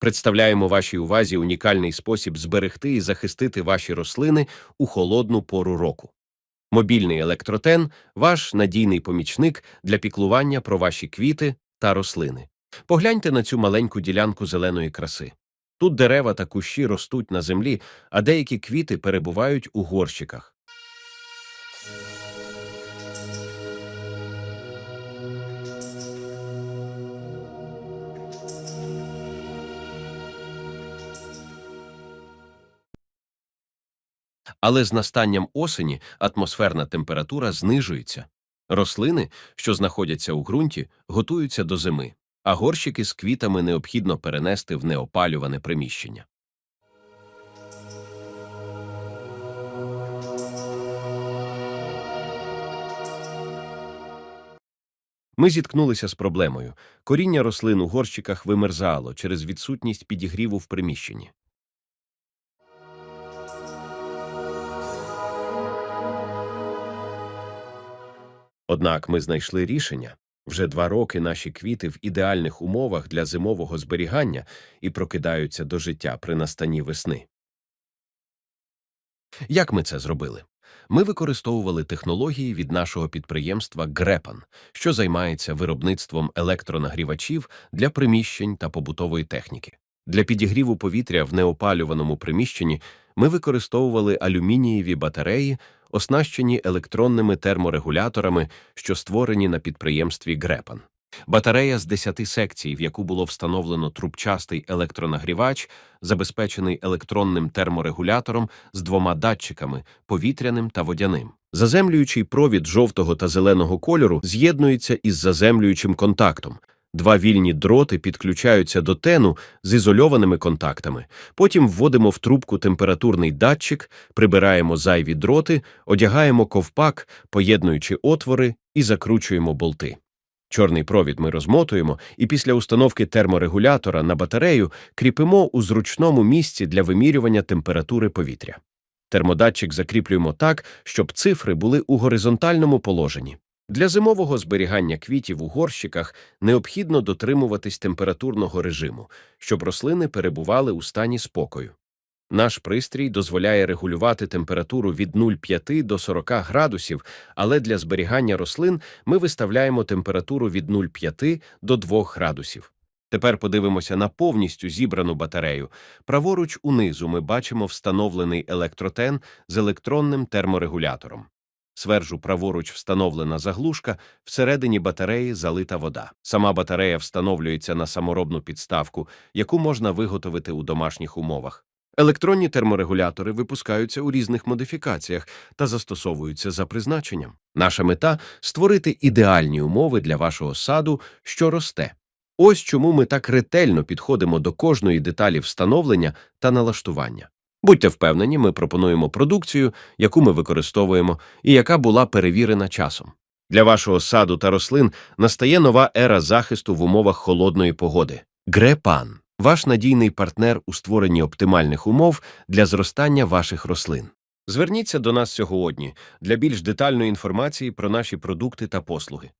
Представляємо вашій увазі унікальний спосіб зберегти і захистити ваші рослини у холодну пору року. Мобільний електротен ваш надійний помічник для піклування про ваші квіти та рослини. Погляньте на цю маленьку ділянку зеленої краси. Тут дерева та кущі ростуть на землі, а деякі квіти перебувають у горщиках. Але з настанням осені атмосферна температура знижується. Рослини, що знаходяться у ґрунті, готуються до зими, а горщики з квітами необхідно перенести в неопалюване приміщення. Ми зіткнулися з проблемою. Коріння рослин у горщиках вимерзало через відсутність підігріву в приміщенні. Однак ми знайшли рішення. Вже два роки наші квіти в ідеальних умовах для зимового зберігання і прокидаються до життя при настанні весни. Як ми це зробили? Ми використовували технології від нашого підприємства Грепан, що займається виробництвом електронагрівачів для приміщень та побутової техніки. Для підігріву повітря в неопалюваному приміщенні ми використовували алюмінієві батареї, оснащені електронними терморегуляторами, що створені на підприємстві Грепан. Батарея з 10 секцій, в яку було встановлено трубчастий електронагрівач, забезпечений електронним терморегулятором з двома датчиками повітряним та водяним. Заземлюючий провід жовтого та зеленого кольору з'єднується із заземлюючим контактом. Два вільні дроти підключаються до тену з ізольованими контактами. Потім вводимо в трубку температурний датчик, прибираємо зайві дроти, одягаємо ковпак, поєднуючи отвори і закручуємо болти. Чорний провід ми розмотуємо і після установки терморегулятора на батарею кріпимо у зручному місці для вимірювання температури повітря. Термодатчик закріплюємо так, щоб цифри були у горизонтальному положенні. Для зимового зберігання квітів у горщиках необхідно дотримуватись температурного режиму, щоб рослини перебували у стані спокою. Наш пристрій дозволяє регулювати температуру від 0,5 до 40 градусів, але для зберігання рослин ми виставляємо температуру від 0,5 до 2 градусів. Тепер подивимося на повністю зібрану батарею. Праворуч унизу ми бачимо встановлений електротен з електронним терморегулятором. Сверджу праворуч встановлена заглушка, всередині батареї залита вода. Сама батарея встановлюється на саморобну підставку, яку можна виготовити у домашніх умовах. Електронні терморегулятори випускаються у різних модифікаціях та застосовуються за призначенням. Наша мета створити ідеальні умови для вашого саду, що росте. Ось чому ми так ретельно підходимо до кожної деталі встановлення та налаштування. Будьте впевнені, ми пропонуємо продукцію, яку ми використовуємо і яка була перевірена часом. Для вашого саду та рослин настає нова ера захисту в умовах холодної погоди. Грепан ваш надійний партнер у створенні оптимальних умов для зростання ваших рослин. Зверніться до нас сьогодні для більш детальної інформації про наші продукти та послуги.